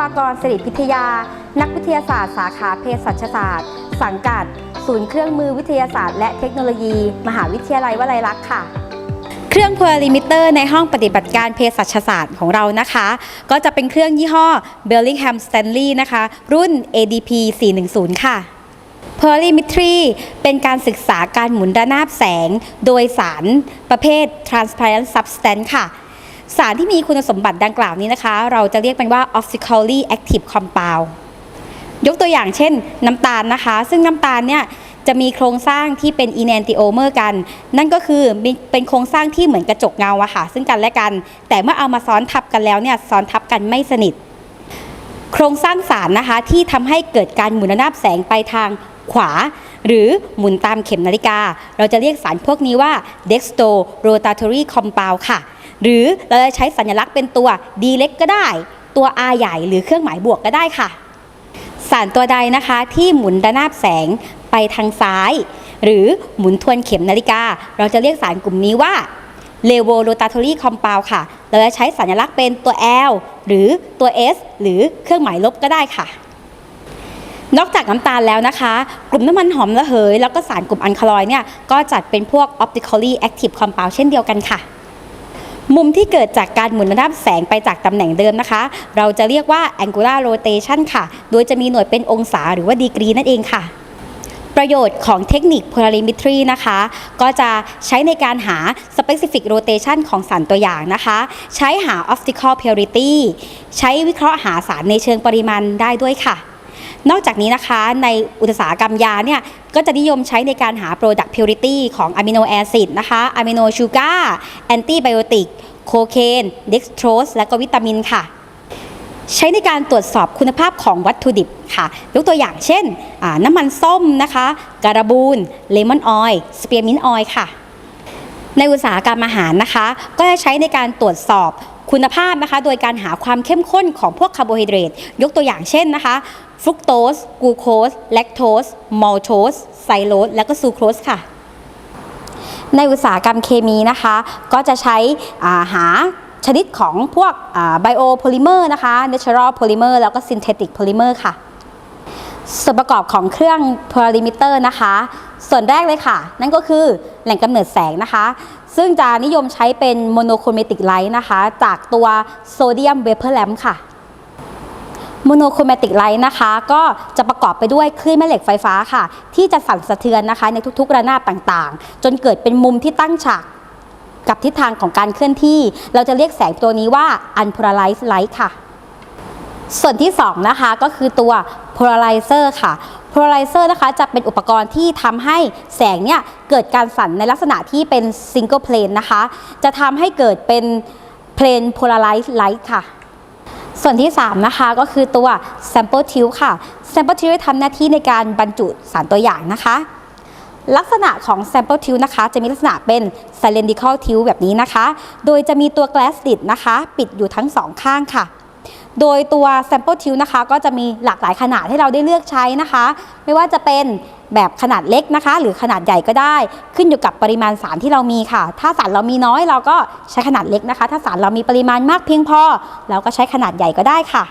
วากรสิริพิทยา นักวิทยาศาสตร์สาขาเภสัชศาสตร์ สังกัด ศูนย์เครื่องมือวิทยาศาสตร์และเทคโนโลยี มหาวิทยาลัยวลัยลักษณ์ค่ะ เครื่องพอร์ลิมิเตอร์ในห้องปฏิบัติการเภสัชศาสตร์ของเรานะคะ ก็จะเป็นเครื่องยี่ห้อ Bellingham Stanley นะคะ รุ่น ADP 410 ค่ะ Perimetry เป็นการศึกษาการหมุนระนาบแสง โดยสารประเภท transparent substance ค่ะ สารที่มีคุณสมบัติดังกล่าวนี้นะคะ เราจะเรียกมันว่า optically active compound ยกตัวอย่างเช่น น้ำตาลนะคะ ซึ่งน้ำตาลเนี่ยจะมีโครงสร้างที่เป็น enantiomer กัน นั่นก็คือเป็นโครงสร้างที่เหมือนกระจกเงาอะค่ะ ซึ่งกันและกัน แต่เมื่อเอามาซ้อนทับกันแล้วเนี่ยซ้อนทับกันไม่สนิท โครงสร้างสารนะคะที่ทำให้เกิดการหมุนระนาบแสงไปทางขวา หรือหมุนตามเข็มนาฬิกา เราจะเรียกสารพวกนี้ว่า dextro rotatory compound ค่ะ หรือเราจะใช้สัญลักษณ์เป็นตัว d เล็กก็ได้ ตัว r ใหญ่หรือเครื่องหมายบวกก็ได้ค่ะ สารตัวใดนะคะที่หมุนระนาบแสงไปทางซ้าย หรือหมุนทวนเข็มนาฬิกา เราจะเรียกสารกลุ่มนี้ว่า levo rotatory compound ค่ะ เราจะใช้สัญลักษณ์เป็นตัว L หรือตัว S หรือเครื่องหมายลบก็ได้ค่ะ นอกจากน้ำตาลแล้วนะคะ กลุ่มน้ำมันหอมระเหย แล้วก็สารกลุ่มอัลคาลอยเนี่ย ก็จัดเป็นพวก optically active compound เช่นเดียวกันค่ะ มุมที่เกิดจากการหมุนระนาบแสงไปจากตำแหน่งเดิมนะคะ เราจะเรียกว่า angular rotation ค่ะ โดยจะมีหน่วยเป็นองศาหรือว่าดีกรีนั่นเองค่ะประโยชน์ของเทคนิค polarimetry นะคะ ก็จะใช้ในการหา specific rotation ของสารตัวอย่างนะคะ ใช้หา optical purity ใช้วิเคราะห์หาสารในเชิงปริมาณได้ด้วยค่ะ นอกจากนี้นะคะในอุตสาหกรรมยาเนี่ย ก็จะนิยมใช้ในการหา product purity ของอะมิโนแอซิดนะคะอะมิโนชูการ์แอนติไบโอติกโคเคนเด็กโทรสและก็วิตามินค่ะ ใช้ในการตรวจสอบคุณภาพของวัตถุดิบค่ะ ยกตัวอย่างเช่น น้ำมันส้มนะคะ การาบูนเลมอนออยล์สเปียร์มินออยล์ค่ะในอุตสาหกรรมอาหารนะคะ ก็จะใช้ในการตรวจสอบ คุณภาพนะคะ โดยการหาความเข้มข้นของพวกคาร์โบไฮเดรตยกตัวอย่างเช่นนะคะฟรุกโตสกูโคสแลคโตสมอลโตสไซโลสและก็ซูโครสค่ะ ในอุตสาหกรรมเคมีนะคะ ก็จะใช้อาหาชนิดของพวกไบโอโพลิเมอร์นะคะ natural polymer แล้วก็ synthetic polymer ค่ะ ส่วนประกอบของเครื่อง polarimeter นะคะ ส่วนแรกเลยค่ะ นั่นก็คือแหล่งกำเนิดแสงนะคะ ซึ่งจะนิยมใช้เป็น monochromatic light นะคะ จากตัว sodium vapor lamp ค่ะ monochromatic light นะคะ ก็จะประกอบไปด้วยคลื่นแม่เหล็กไฟฟ้าค่ะ ที่จะสั่นสะเทือนนะคะ ในทุกๆ ระนาบต่างๆ จนเกิดเป็นมุมที่ตั้งฉากกับทิศทางของการเคลื่อนที่ เราจะเรียกแสงตัวนี้ว่า unpolarized light ค่ะ ส่วนที่ 2 นะคะก็คือตัว polarizer ค่ะ polarizer นะคะจะเป็นอุปกรณ์ที่ทำให้แสงเนี่ยเกิดการสั่นในลักษณะที่เป็น single plane นะคะ จะทำให้เกิดเป็น plane polarized light ค่ะ ส่วนที่ 3 นะคะก็คือตัว sample tube ค่ะ sample tube ทำหน้าที่ในการบรรจุสารตัวอย่างนะคะ ลักษณะของ sample tube นะคะ จะมีลักษณะเป็น cylindrical tube แบบนี้นะคะ โดยจะมีตัว glass lid นะคะ ปิดอยู่ทั้งสองข้างค่ะ โดยตัว sample tube นะคะ ก็จะมีหลากหลายขนาดให้เราได้เลือกใช้นะคะ ไม่ว่าจะเป็นแบบขนาดเล็กนะคะ หรือขนาดใหญ่ก็ได้ ขึ้นอยู่กับปริมาณสารที่เรามีค่ะ ถ้าสารเรามีน้อยเราก็ใช้ขนาดเล็กนะคะ ถ้าสารเรามีปริมาณมากเพียงพอเราก็ใช้ขนาดใหญ่ก็ได้ค่ะ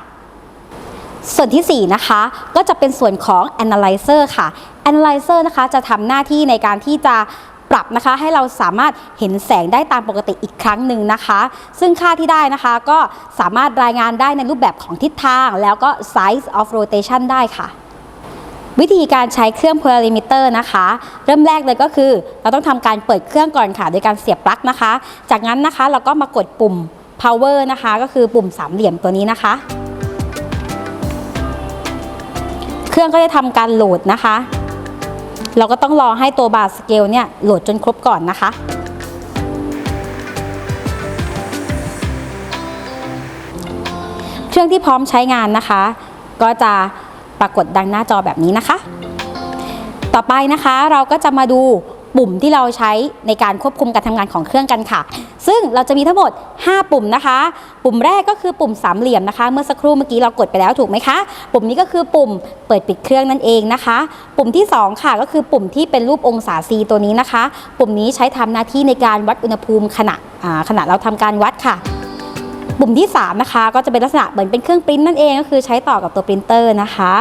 ส่วนที่ 4 นะคะ ก็จะเป็นส่วนของ analyzer ค่ะ analyzer นะคะจะทำหน้าที่ในการที่จะ ปรับนะคะ ให้เราสามารถเห็นแสงได้ตามปกติอีกครั้งหนึ่งนะคะ ซึ่งค่าที่ได้นะคะก็สามารถรายงานได้ในรูปแบบของทิศทาง แล้วก็ size of rotation ได้ค่ะวิธีการใช้เครื่อง polarimeter นะคะ เริ่มแรกเลยก็คือ เราต้องทำการเปิดเครื่องก่อนค่ะ โดยการเสียบปลั๊กนะคะ จากนั้นนะคะเราก็มากดปุ่ม power นะคะ ก็คือปุ่มสามเหลี่ยมตัวนี้นะคะ เครื่องก็จะทำการโหลดนะคะ เราก็ต้องรอให้ตัวบาร์สเกลเนี่ยโหลดจนครบก่อนนะคะเครื่องที่พร้อมใช้งานนะคะ ก็จะปรากฏดังหน้าจอแบบนี้นะคะ ต่อไปนะคะเราก็จะมาดู ปุ่มที่เราใช้ในการควบคุมการทำงานของเครื่องกันค่ะ ซึ่งเราจะมีทั้งหมด 5 ปุ่มนะคะ ปุ่มแรกก็คือปุ่มสามเหลี่ยมนะคะ เมื่อสักครู่เมื่อกี้เรากดไปแล้วถูกไหมคะ ปุ่มนี้ก็คือปุ่มเปิดปิดเครื่องนั่นเองนะคะ ปุ่มที่ 2 ค่ะก็คือปุ่มที่เป็นรูปองศา C ตัวนี้นะคะ ปุ่มนี้ใช้ทำหน้าที่ในการวัดอุณหภูมิขณะขณะเราทำการวัดค่ะปุ่มที่ 3 นะคะ ก็จะเป็นลักษณะเหมือนเป็นเครื่องปริ้นนั่นเองก็คือใช้ต่อกับตัวปรินเตอร์นะคะ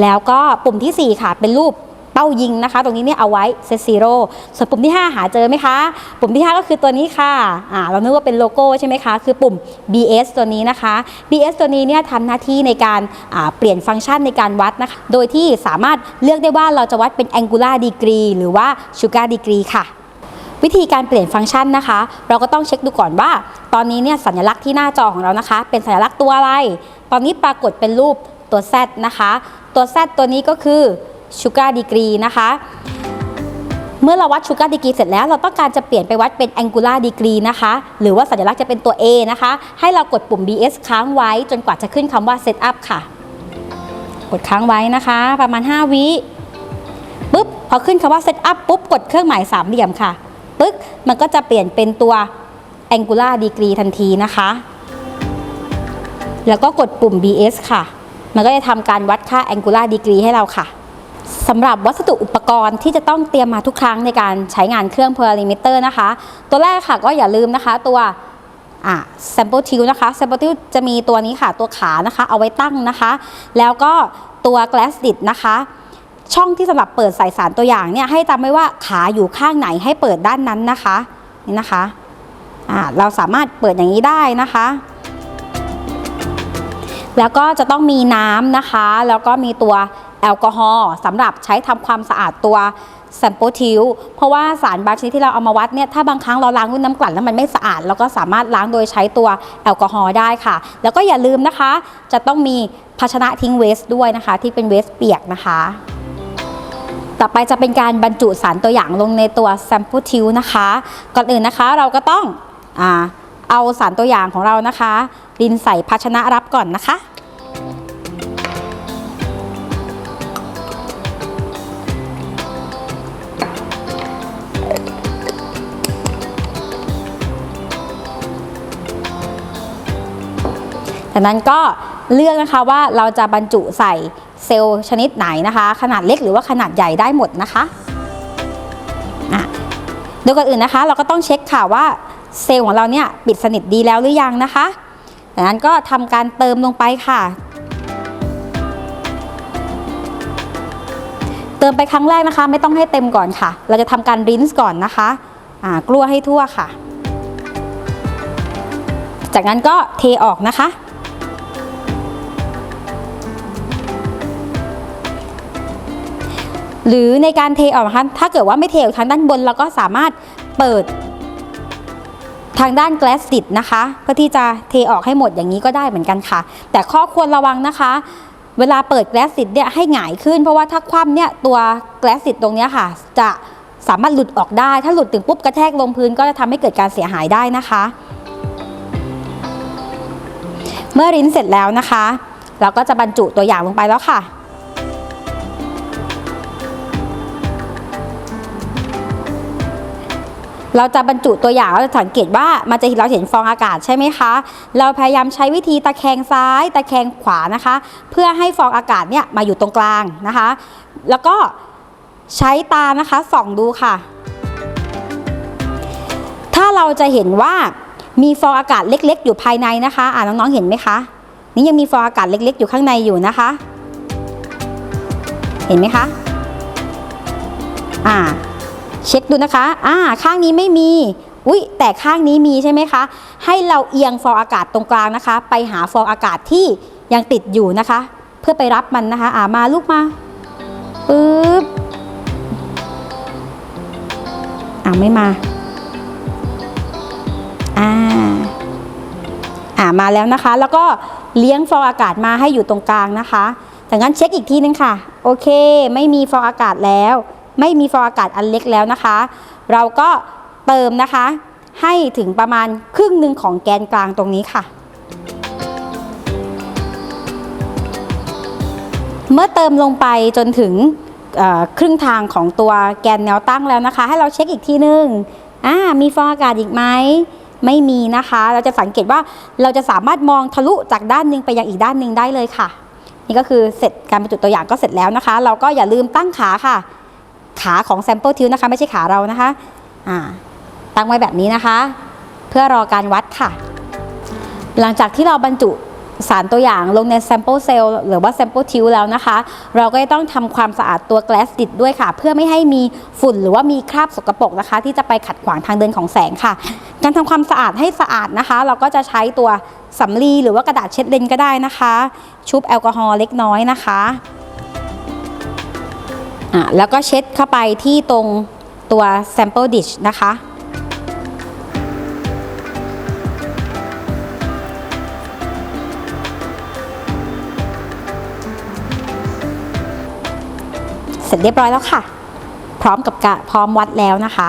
แล้วก็ปุ่มทีสี่4 ค่ะ เป็นรูป เป้ายิงนะคะ ตรงนี้เนี่ยเอาไว้เซตซีโร่ส่วนปุ่มที่ 5 หาเจอไหมคะ ปุ่มที่ 5 ก็คือตัวนี้ค่ะอ่าเรานึกว่าเป็นโลโก้ใช่ไหมคะ คือปุ่ม BS ตัวนี้นะคะ BS ตัวนี้เนี่ยทำหน้าที่ในการอ่าเปลี่ยนฟังก์ชันในการวัดนะคะ โดยที่สามารถเลือกได้ว่าเราจะวัดเป็น angular degree หรือว่า sugar degree ค่ะวิธีการเปลี่ยนฟังก์ชันนะคะ เราก็ต้องเช็คดูก่อนว่า ตอนนี้เนี่ยสัญลักษณ์ที่หน้าจอของเรานะคะ เป็นสัญลักษณ์ตัวอะไร ตอนนี้ปรากฏเป็นรูปตัว Z นะคะ ตัว Z ตัวนี้ก็คือ sugar degree นะคะ เมื่อเราวัด sugar degree เสร็จแล้วเราต้องการจะเปลี่ยนไปวัดเป็น angular degree นะคะ หรือว่าสัญลักษณ์จะเป็นตัว A นะคะ ให้เรากดปุ่ม BS ค้างไว้จนกว่าจะขึ้นคำว่า set up ค่ะ กดค้างไว้นะคะ ประมาณ 5 วิปุ๊บพอขึ้นคำว่า set up ปุ๊บกดเครื่องหมายสามเหลี่ยมค่ะปึ๊กมันก็จะเปลี่ยนเป็นตัว angular degree ทันทีนะคะ แล้วก็กดปุ่ม BS ค่ะ มันก็จะทำการวัดค่า angular degree ให้เราค่ะ สำหรับวัสดุอุปกรณ์ที่จะต้องเตรียมมาทุกครั้งในการใช้งานเครื่อง perimeter นะคะ ตัวแรกค่ะก็อย่าลืมนะคะ ตัวอ่า sample tube นะคะ sample tube จะมีตัวนี้ค่ะตัวขานะคะ เอาไว้ตั้งนะคะ แล้วก็ตัว glass lid นะคะ ช่องที่สำหรับเปิดใส่สารตัวอย่างเนี่ยให้จำไว้ว่าขาอยู่ข้างไหนให้เปิดด้านนั้นนะคะนี่นะคะอ่าเราสามารถเปิดอย่างนี้ได้นะคะแล้วก็จะต้องมีน้ำนะคะ แล้วก็มีตัว แอลกอฮอล์สำหรับใช้ทำความสะอาดตัว sample tube เพราะว่าสารบางชนิดที่เราเอามาวัดเนี่ยถ้าบางครั้งเราล้างด้วยน้ำกลั่นแล้วมันไม่สะอาดเราก็สามารถล้างโดยใช้ตัวแอลกอฮอล์ได้ค่ะ แล้วก็อย่าลืมนะคะ จะต้องมีภาชนะทิ้งเวสด้วยนะคะ ที่เป็นเวสเปียกนะคะ ต่อไปจะเป็นการบรรจุสารตัวอย่างลงในตัว sample tube นะคะ ก่อนอื่นนะคะเราก็ต้องอเอาสารตัวอย่างของเรานะคะ ดินใส่ภาชนะรับก่อนนะคะ จากนั้นก็เลือกนะคะว่าเราจะบรรจุใส่เซลล์ชนิดไหนนะคะ ขนาดเล็กหรือว่าขนาดใหญ่ได้หมดนะคะอะโดยก่อนอื่นนะคะ เราก็ต้องเช็คค่ะว่าเซลล์ของเราเนี่ยปิดสนิทดีแล้วหรือยังนะคะจากนั้นก็ทำการเติมลงไปค่ะ เติมไปครั้งแรกนะคะ ไม่ต้องให้เต็มก่อนค่ะ เราจะทำการรินส์ก่อนนะคะกลัวให้ทั่วค่ะ จากนั้นก็เทออกนะคะ หรือในการเทออกนะคะถ้าเกิดว่าไม่เทออกทางด้านบนเราก็สามารถเปิดทางด้าน glass lid นะคะเพื่อที่จะเทออกให้หมดอย่างนี้ก็ได้เหมือนกันค่ะ แต่ข้อควรระวังนะคะ เวลาเปิด glass lid เนี่ยให้หงายขึ้น เพราะว่าถ้าคว่ำเนี่ยตัว glass lid ตรงนี้ค่ะ จะสามารถหลุดออกได้ ถ้าหลุดถึงปุ๊บกระแทกลงพื้นก็จะทำให้เกิดการเสียหายได้นะคะ เมื่อรินเสร็จแล้วนะคะ เราก็จะบรรจุตัวอย่างลงไปแล้วค่ะ เราจะบรรจุตัวอย่างเราจะสังเกตว่ามันจะเราเห็นฟองอากาศใช่ไหมคะ เราพยายามใช้วิธีตะแคงซ้าย ตะแคงขวานะคะ เพื่อให้ฟองอากาศเนี่ยมาอยู่ตรงกลางนะคะ แล้วก็ใช้ตานะคะส่องดูค่ะ ถ้าเราจะเห็นว่ามีฟองอากาศเล็ก ๆ อยู่ภายในนะคะอ่าน้องๆเห็นไหมคะนี่ยังมีฟองอากาศเล็ก ๆ อยู่ข้างในอยู่นะคะ เห็นไหมคะอ่า เช็คดูนะคะ อ่า ข้างนี้ไม่มี อุ๊ยแต่ข้างนี้มีใช่ไหมคะ ให้เราเอียงฟองอากาศตรงกลางนะคะ ไปหาฟองอากาศที่ยังติดอยู่นะคะ เพื่อไปรับมันนะคะ อ่ามาลูกมา ปึ๊บ อ่าไม่มา อ่า อ่ามาแล้วนะคะ แล้วก็เลี้ยงฟองอากาศมาให้อยู่ตรงกลางนะคะจากนั้นเช็คอีกทีนึงค่ะ โอเค ไม่มีฟองอากาศแล้ว ไม่มีฟองอากาศอันเล็กแล้วนะคะ เราก็เติมนะคะ ให้ถึงประมาณครึ่งหนึ่งของแกนกลางตรงนี้ค่ะ เมื่อเติมลงไปจนถึงครึ่งทางของตัวแกนแนวตั้งแล้วนะคะ ให้เราเช็คอีกทีนึงอ่ามีฟองอากาศอีกไหมไม่มีนะคะ เราจะสังเกตว่าเราจะสามารถมองทะลุจากด้านหนึงไปยังอีกด้านหนึ่งได้เลยค่ะ นี่ก็คือเสร็จการบรรจุตัวอย่างก็เสร็จแล้วนะคะ เราก็อย่าลืมตั้งขาค่ะ ขาของ sample tube นะคะ ไม่ใช่ขาเรานะคะอ่าตั้งไว้แบบนี้นะคะ เพื่อรอการวัดค่ะ หลังจากที่เราบรรจุสารตัวอย่างลงใน sample cell หรือว่า sample tube แล้วนะคะ เราก็จะต้องทำความสะอาดตัว glass lid ด้วยค่ะ เพื่อไม่ให้มีฝุ่นหรือว่ามีคราบสกปรกนะคะ ที่จะไปขัดขวางทางเดินของแสงค่ะ การทำความสะอาดให้สะอาดนะคะ เราก็จะใช้ตัวสำลีหรือว่ากระดาษเช็ดเลนก็ได้นะคะ ชุบแอลกอฮอล์เล็กน้อยนะคะ อะแล้วก็เช็ดเข้าไปที่ตรงตัว sample dish นะคะ เสร็จเรียบร้อยแล้วค่ะ พร้อมกับกะพร้อมวัดแล้วนะคะ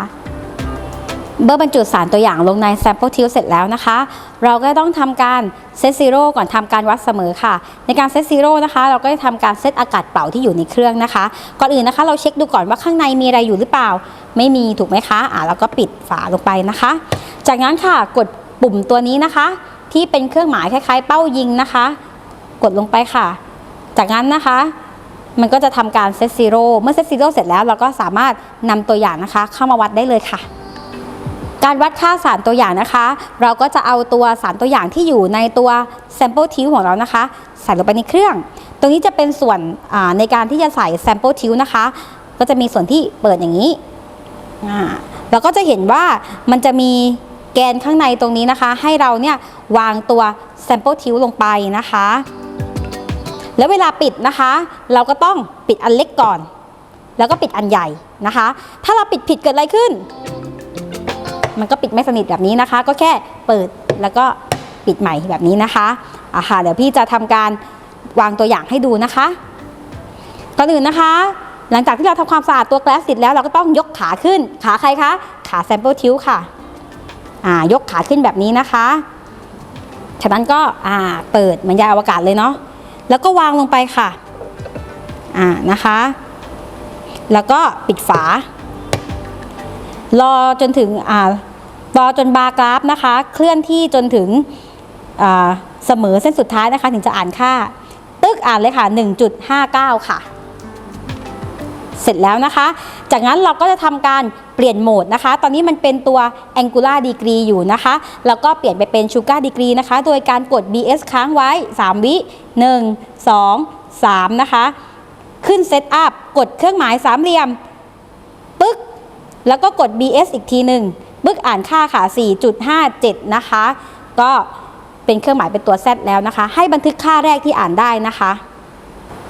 เมื่อบรรจุสารตัวอย่างลงใน sample tube เสร็จแล้วนะคะ เราก็ต้องทำการเซตซีโร่ก่อนทำการวัดเสมอค่ะ ในการเซตซีโร่นะคะ เราก็จะทำการเซตอากาศเป่าที่อยู่ในเครื่องนะคะ ก่อนอื่นนะคะ เราเช็คดูก่อนว่าข้างในมีอะไรอยู่หรือเปล่า ไม่มีถูกไหมคะอ่าเราก็ปิดฝาลงไปนะคะ จากนั้นค่ะกดปุ่มตัวนี้นะคะ ที่เป็นเครื่องหมายคล้ายๆ เป้ายิงนะคะ กดลงไปค่ะ จากนั้นนะคะมันก็จะทำการเซตซีโร่เมื่อเซตซีโร่เสร็จแล้วเราก็สามารถนำตัวอย่างนะคะ เข้ามาวัดได้เลยค่ะ การวัดค่าสารตัวอย่างนะคะ เราก็จะเอาตัวสารตัวอย่างที่อยู่ในตัว sample tube ของเรานะคะ ใส่ลงไปในเครื่อง ตรงนี้จะเป็นส่วนในการที่จะใส่ sample tube นะคะ ก็จะมีส่วนที่เปิดอย่างนี้เราก็จะเห็นว่ามันจะมีแกนข้างในตรงนี้นะคะ ให้เราเนี่ยวางตัว sample tube ลงไปนะคะ แล้วเวลาปิดนะคะ เราก็ต้องปิดอันเล็กก่อน แล้วก็ปิดอันใหญ่นะคะ ถ้าเราปิดผิดเกิดอะไรขึ้น มันก็ปิดไม่สนิทแบบนี้นะคะ ก็แค่เปิดแล้วก็ปิดใหม่แบบนี้นะคะอะค่ะเดี๋ยวพี่จะทำการวางตัวอย่างให้ดูนะคะก่อนอื่นนะคะ หลังจากที่เราทำความสะอาดตัวแกลสติดแล้วเราก็ต้องยกขาขึ้น ขาใครคะ ขา sample tube ค่ะอ่ายกขาขึ้นแบบนี้นะคะจากนั้นก็อ่าเปิดเหมือนยานอวกาศเลยเนาะแล้วก็วางลงไปค่ะอ่านะคะ แล้วก็ปิดฝา รอจนถึงอ่ารอจนบาร์กราฟนะคะ เคลื่อนที่จนถึงเสมอเส้นสุดท้ายนะคะ ถึงจะอ่านค่า ตึกอ่านเลยค่ะ 1.59 ค่ะ เสร็จแล้วนะคะ จากนั้นเราก็จะทำการเปลี่ยนโหมดนะคะ ตอนนี้มันเป็นตัว angular degree อยู่นะคะ แล้วก็เปลี่ยนไปเป็น sugar degree นะคะ โดยการกด bs ค้างไว้ 3 วิ 1 2 3 นะคะ ขึ้น set up กดเครื่องหมายสามเหลี่ยม ปึ๊ก แล้วก็กด bs อีกทีหนึ่งปึ๊กอ่านค่าค่ะ 4.57 นะคะ ก็เป็นเครื่องหมายเป็นตัว z แล้วนะคะ ให้บันทึกค่าแรกที่อ่านได้นะคะ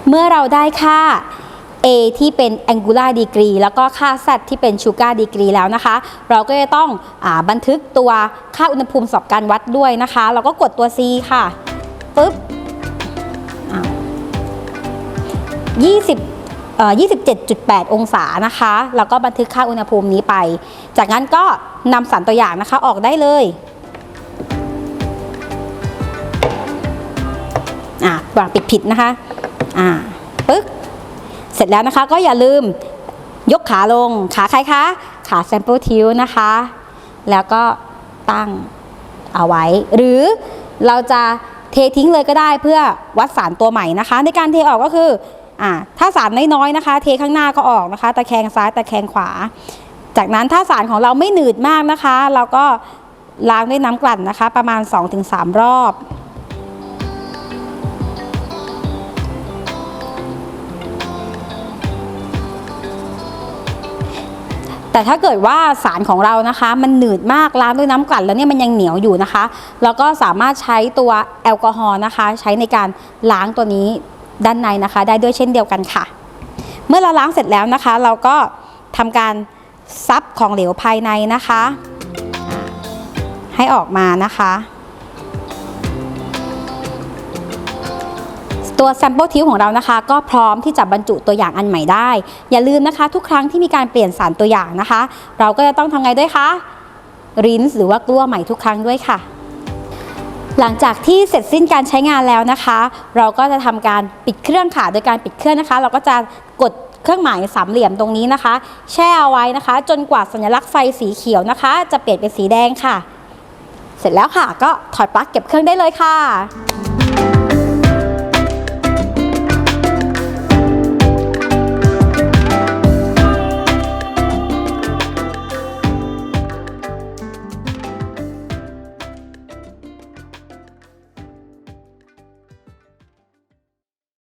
เมื่อเราได้ค่า A ที่เป็น angular degree แล้วก็ค่า Z ที่เป็น sugar degree แล้วนะคะ เราก็จะต้องอบันทึกตัวค่าอุณหภูมิสอบการวัดด้วยนะคะ เราก็กดตัว C ค่ะปึ๊บ20 27.8 องศานะคะ แล้วก็บันทึกค่าอุณหภูมินี้ไป จากนั้นก็นำสารตัวอย่างนะคะออกได้เลยอะวางปิดผิดนะคะอ่าปึ๊กเสร็จแล้วนะคะก็อย่าลืมยกขาลงขาใครคะ ขา sample tube นะคะ แล้วก็ตั้งเอาไว้ หรือเราจะเททิ้งเลยก็ได้เพื่อวัดสารตัวใหม่นะคะ ในการเทออกก็คือ อ่าถ้าสารน้อยๆนะคะ เทข้างหน้าก็ออกนะคะ ตะแคงซ้ายตะแคงขวา จากนั้นถ้าสารของเราไม่หนืดมากนะคะ เราก็ล้างด้วยน้ำกลั่นนะคะ ประมาณ 2-3 รอบแต่ถ้าเกิดว่าสารของเรานะคะ มันหนืดมากล้างด้วยน้ำกลั่นแล้วเนี่ยมันยังเหนียวอยู่นะคะเราก็สามารถใช้ตัวแอลกอฮอล์นะคะ ใช้ในการล้างตัวนี้ ด้านในนะคะ ได้ด้วยเช่นเดียวกันค่ะ เมื่อเราล้างเสร็จแล้วนะคะ เราก็ทำการซับของเหลวภายในนะคะ ให้ออกมานะคะ ตัว sample tube ของเรานะคะ ก็พร้อมที่จะบรรจุตัวอย่างอันใหม่ได้ อย่าลืมนะคะ ทุกครั้งที่มีการเปลี่ยนสารตัวอย่างนะคะ เราก็จะต้องทำไงด้วยคะรินส์หรือว่ากลัวใหม่ทุกครั้งด้วยค่ะ หลังจากที่เสร็จสิ้นการใช้งานแล้วนะคะ เราก็จะทำการปิดเครื่องค่ะ โดยการปิดเครื่องนะคะ เราก็จะกดเครื่องหมายสามเหลี่ยมตรงนี้นะคะ แช่เอาไว้นะคะ จนกว่าสัญลักษณ์ไฟสีเขียวนะคะ จะเปลี่ยนเป็นสีแดงค่ะ เสร็จแล้วค่ะก็ถอดปลั๊กเก็บเครื่องได้เลยค่ะ